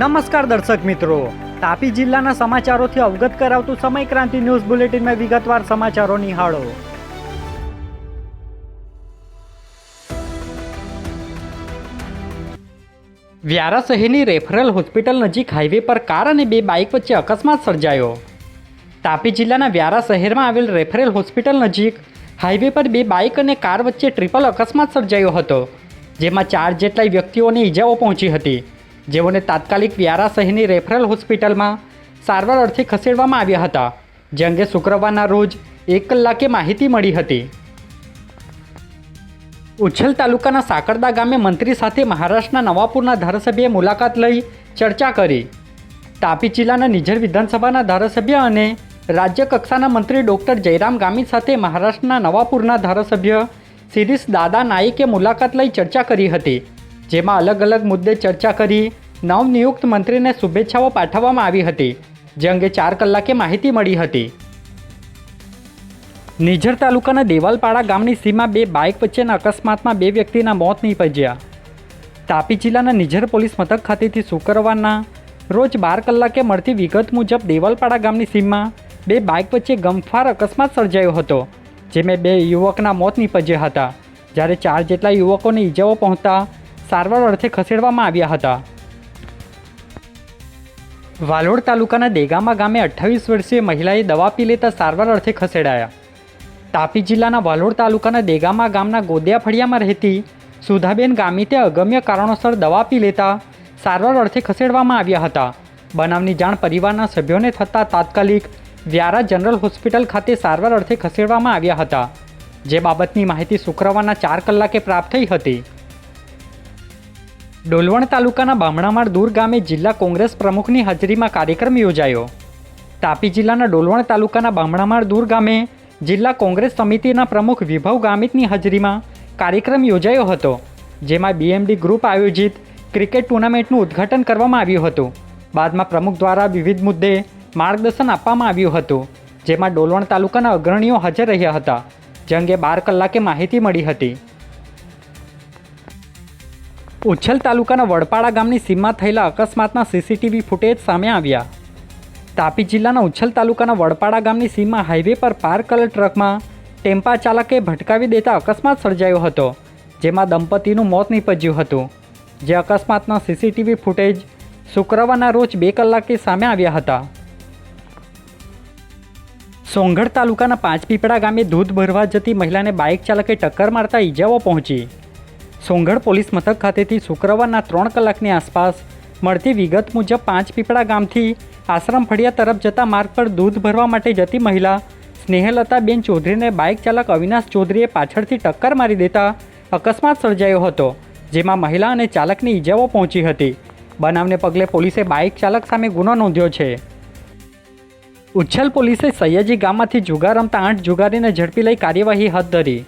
નમસ્કાર દર્શક મિત્રો. તાપી જિલ્લાના સમાચારોથી અવગત કરાવતું સમય ક્રાંતિ ન્યૂઝ બુલેટિનમાં વિગતવાર સમાચારો નિહાળો. વ્યારા શહેરની રેફરલ હોસ્પિટલ નજીક હાઈવે પર કાર અને બે બાઇક વચ્ચે અકસ્માત સર્જાયો. તાપી જિલ્લાના વ્યારા શહેરમાં આવેલ રેફરેલ હોસ્પિટલ નજીક હાઈવે પર બે બાઇક અને કાર વચ્ચે ટ્રિપલ અકસ્માત સર્જાયો હતો, જેમાં ચાર જેટલાય વ્યક્તિઓને ઈજાઓ પહોંચી હતી. જેઓને તાત્કાલિક વ્યારા શહેરની રેફરલ હોસ્પિટલમાં સારવાર અર્થે ખસેડવામાં આવ્યા હતા, જે અંગે શુક્રવારના રોજ એક કલાકે માહિતી મળી હતી. ઉચ્છલ તાલુકાના સાકરદા ગામે મંત્રી સાથે મહારાષ્ટ્રના નવાપુરના ધારાસભ્યએ મુલાકાત લઈ ચર્ચા કરી. તાપી જિલ્લાના નિઝર વિધાનસભાના ધારાસભ્ય અને રાજ્ય કક્ષાના મંત્રી ડૉક્ટર જયરામ ગામિત સાથે મહારાષ્ટ્રના નવાપુરના ધારાસભ્ય શિરીષ દાદા નાઈકે મુલાકાત લઈ ચર્ચા કરી હતી. જેમાં અલગ અલગ મુદ્દે ચર્ચા કરી નવનિયુક્ત મંત્રીને શુભેચ્છાઓ પાઠવવામાં આવી હતી, જે અંગે ચાર કલાકે માહિતી મળી હતી. નિઝર તાલુકાના દેવાલપાડા ગામની સીમા બે બાઇક વચ્ચેના અકસ્માતમાં બે વ્યક્તિના મોત નીપજ્યા. તાપી જિલ્લાના નિઝર પોલીસ મથક ખાતેથી શુક્રવારના રોજ બાર કલાકે મળતી વિગત મુજબ દેવાલપાડા ગામની સીમમાં બે બાઇક વચ્ચે ગમફાર અકસ્માત સર્જાયો હતો, જેમાં બે યુવકના મોત નીપજ્યા હતા. જ્યારે ચાર જેટલા યુવકોને ઈજાઓ પહોંચતા સારવાર અર્થે ખસેડવામાં આવ્યા હતા. વાલોડ તાલુકાના દેગામા ગામે અઠ્ઠાવીસ વર્ષીય મહિલાએ દવા પી લેતા સારવાર અર્થે ખસેડાયા. તાપી જિલ્લાના વાલોડ તાલુકાના દેગામા ગામના ગોદિયા ફળિયામાં રહેતી સુધાબેન ગામિતે અગમ્ય કારણોસર દવા પી લેતા સારવાર અર્થે ખસેડવામાં આવ્યા હતા. બનાવની જાણ પરિવારના સભ્યોને થતાં તાત્કાલિક વ્યારા જનરલ હોસ્પિટલ ખાતે સારવાર અર્થે ખસેડવામાં આવ્યા હતા. જે બાબતની માહિતી શુક્રવારના ચાર કલાકે પ્રાપ્ત થઈ હતી. ડોલવણ તાલુકાના બામણામાળ દૂર ગામે જિલ્લા કોંગ્રેસ પ્રમુખની હાજરીમાં કાર્યક્રમ યોજાયો. તાપી જિલ્લાના ડોલવણ તાલુકાના બામણામાળ દૂર ગામે જિલ્લા કોંગ્રેસ સમિતિના પ્રમુખ વિભવ ગામિતની હાજરીમાં કાર્યક્રમ યોજાયો હતો, જેમાં બીએમડી ગ્રુપ આયોજિત ક્રિકેટ ટુર્નામેન્ટનું ઉદ્ઘાટન કરવામાં આવ્યું હતું. બાદમાં પ્રમુખ દ્વારા વિવિધ મુદ્દે માર્ગદર્શન આપવામાં આવ્યું હતું, જેમાં ડોલવણ તાલુકાના અગ્રણીઓ હાજર રહ્યા હતા, જે અંગે બાર કલાકે માહિતી મળી હતી. ઉચ્છલ તાલુકાના વડપાડા ગામની સીમમાં થયેલા અકસ્માતના સીસીટીવી ફૂટેજ સામે આવ્યા. તાપી જિલ્લાના ઉચ્છલ તાલુકાના વડપાડા ગામની સીમમાં હાઈવે પર પાર કરેલ ટ્રકમાં ટેમ્પા ચાલકે ભટકાવી દેતા અકસ્માત સર્જાયો હતો, જેમાં દંપતીનું મોત નીપજ્યું હતું. જે અકસ્માતના સીસીટીવી ફૂટેજ શુક્રવારના રોજ બે કલાકે સામે આવ્યા હતા. સોંગઢ તાલુકાના પાંચપીપળા ગામે દૂધ ભરવા જતી મહિલાને બાઇક ચાલકે ટક્કર મારતા ઈજાઓ પહોંચી. સોંગઢ પોલીસ મથક ખાતેથી શુક્રવારના ત્રણ કલાકની આસપાસ મળતી વિગત મુજબ પાંચ પીપળા ગામથી આશ્રમ ફળિયા તરફ જતા માર્ગ પર દૂધ ભરવા માટે જતી મહિલા સ્નેહલતાબેન ચૌધરીને બાઇક ચાલક અવિનાશ ચૌધરીએ પાછળથી ટક્કર મારી દેતા અકસ્માત સર્જાયો હતો, જેમાં મહિલા અને ચાલકની ઈજાઓ પહોંચી હતી. બનાવને પગલે પોલીસે બાઇક ચાલક સામે ગુનો નોંધ્યો છે. ઉચ્છલ પોલીસે સૈયાજી ગામમાંથી જુગાર રમતા આઠ જુગારીને ઝડપી લઈ કાર્યવાહી હાથ ધરી.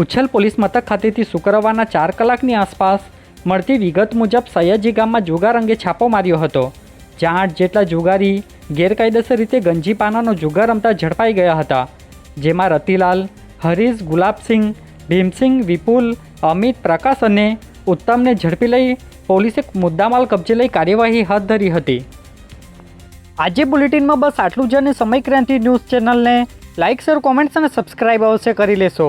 ઉચ્છલ પોલીસ મથક ખાતેથી શુક્રવારના ચાર કલાકની આસપાસ મળતી વિગત મુજબ સયાજી ગામમાં જુગાર અંગે છાપો માર્યો હતો. જ્યાં આઠ જેટલા જુગારી ગેરકાયદેસર રીતે ગંજી પાનાનો જુગાર રમતા ઝડપાઈ ગયા હતા. જેમાં રતિલાલ, હરીશ, ગુલાબસિંહ, ભીમસિંહ, વિપુલ, અમિત, પ્રકાશ અને ઉત્તમને ઝડપી લઈ પોલીસે મુદ્દામાલ કબજે લઈ કાર્યવાહી હાથ ધરી હતી. આજે બુલેટિનમાં બસ આટલું જ અને સમય ક્રાંતિ ન્યૂઝ ચેનલને લાઇક, શેર, કોમેન્ટ્સ અને સબસ્ક્રાઇબ અવશ્ય કરી લેશો.